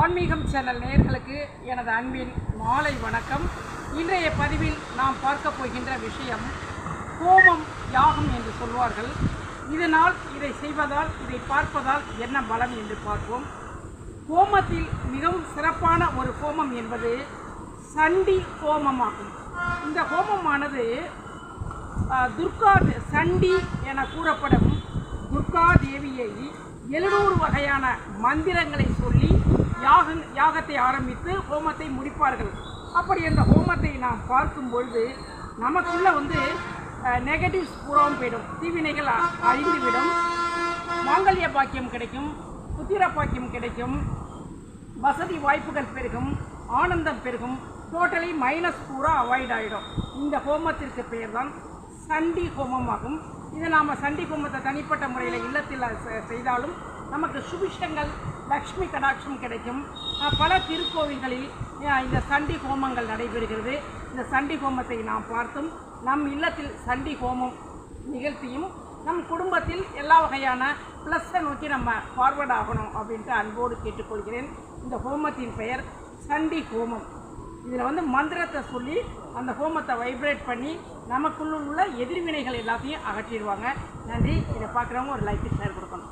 ஆன்மீகம் சேனல் நேயர்களுக்கு எனது அன்பின் மாலை வணக்கம். இன்றைய பதிவில் நாம் பார்க்க போகின்ற விஷயம் கோமம் யாகம் என்று சொல்வார்கள். இதனால் இதை செய்வதால் இதை பார்ப்பதால் என்ன பலம் என்று பார்ப்போம். கோமத்தில் மிகவும் சிறப்பான ஒரு ஹோமம் என்பது சண்டி கோமமாகும் இந்த ஹோமமானது ஆஹ், துர்கா சண்டி என கூறப்படும் துர்கா தேவியை எழுநூறு வகையான மந்திரங்களை சொல்லி யாக யாகத்தை ஆரம்பித்து ஹோமத்தை முடிப்பார்கள். அப்படி அந்த ஹோமத்தை நாம் பார்க்கும் பொழுது நமக்குள்ள வந்து நெகட்டிவ்ஸ் பூராவும் போயிடும். தீவினைகள் அழிந்துவிடும். மாங்கல்ய பாக்கியம் கிடைக்கும். புத்திர பாக்கியம் கிடைக்கும். வசதி வாய்ப்புகள் பெருகும். ஆனந்தம் பெருகும். டோட்டலி மைனஸ் பூரா அவாய்ட் ஆகிடும் இந்த ஹோமத்திற்கு பெயர் தான் சண்டி ஹோமமாகும். இதை நாம் சண்டி ஹோமத்தை தனிப்பட்ட முறையில் இல்லத்தில் செய்தாலும் நமக்கு சுபிஷங்கள் லக்ஷ்மி கடாட்சம் கிடைக்கும். பல திருக்கோவில்களில் இந்த சண்டி ஹோமங்கள் நடைபெறுகிறது. இந்த சண்டி ஹோமத்தை நாம் பார்த்தும். நம் இல்லத்தில் சண்டி ஹோமம் நிகழ்த்தியும் நம் குடும்பத்தில் எல்லா வகையான ப்ளஸ்ஸை நோக்கி நம்ம ஃபார்வர்ட் ஆகணும் அப்படின்ட்டு அன்போடு கேட்டுக்கொள்கிறேன். இந்த ஹோமத்தின் பெயர் சண்டி ஹோமம். இதில் வந்து மந்திரத்தை சொல்லி அந்த ஹோமத்தை வைப்ரேட் பண்ணி நமக்குள்ள உள்ள எதிர்வினைகள் எல்லாத்தையும் அகற்றிடுவாங்க. நன்றி. இதை பார்க்குறவங்க ஒரு லைக் ஷேர் கொடுக்கணும்.